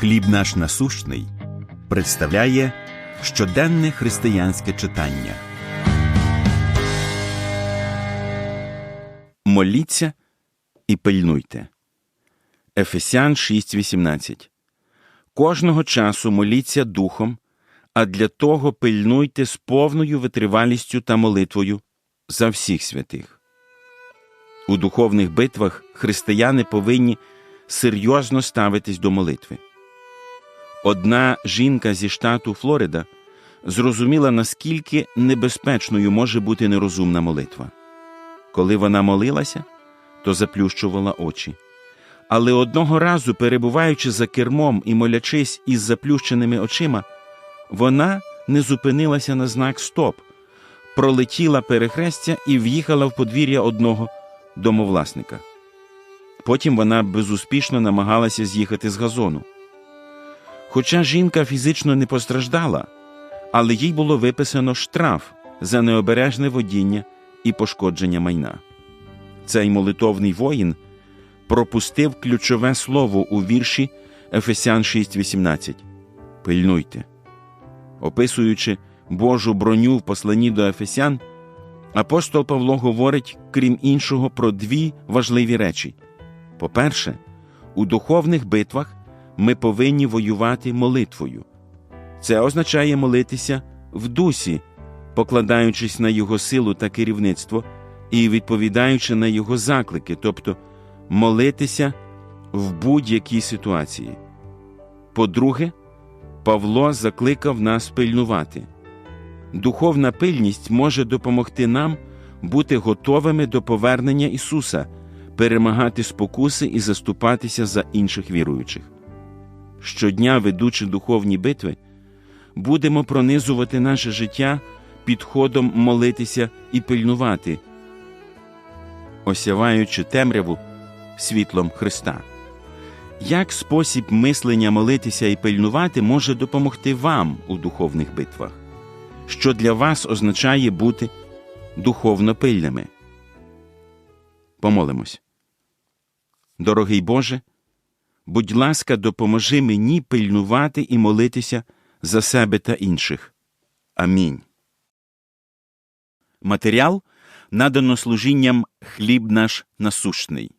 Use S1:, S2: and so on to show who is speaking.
S1: Хліб наш насущний представляє щоденне християнське читання. Моліться і пильнуйте. Ефесян 6.18 Кожного часу моліться духом, а для того пильнуйте з повною витривалістю та молитвою за всіх святих. У духовних битвах християни повинні серйозно ставитись до молитви. Одна жінка зі штату Флорида зрозуміла, наскільки небезпечною може бути нерозумна молитва. Коли вона молилася, то заплющувала очі. Але одного разу, перебуваючи за кермом і молячись із заплющеними очима, вона не зупинилася на знак Стоп, пролетіла перехрестя і в'їхала в подвір'я одного домовласника. Потім вона безуспішно намагалася з'їхати з газону. Хоча жінка фізично не постраждала, але їй було виписано штраф за необережне водіння і пошкодження майна. Цей молитовний воїн пропустив ключове слово у вірші Ефесян 6.18 Пильнуйте. Описуючи Божу броню в посланні до Ефесян, апостол Павло говорить, крім іншого, про дві важливі речі. По-перше, у духовних битвах ми повинні воювати молитвою. Це означає молитися в дусі, покладаючись на Його силу та керівництво і відповідаючи на Його заклики, тобто молитися в будь-якій ситуації. По-друге, Павло закликав нас пильнувати. Духовна пильність може допомогти нам бути готовими до повернення Ісуса, перемагати спокуси і заступатися за інших віруючих. Щодня, ведучи духовні битви, будемо пронизувати наше життя підходом молитися і пильнувати, осяваючи темряву світлом Христа. Як спосіб мислення молитися і пильнувати може допомогти вам у духовних битвах? Що для вас означає бути духовно пильними? Помолимось. Дорогий Боже, будь ласка, допоможи мені пильнувати і молитися за себе та інших. Амінь. Матеріал надано служінням хліб наш насущний.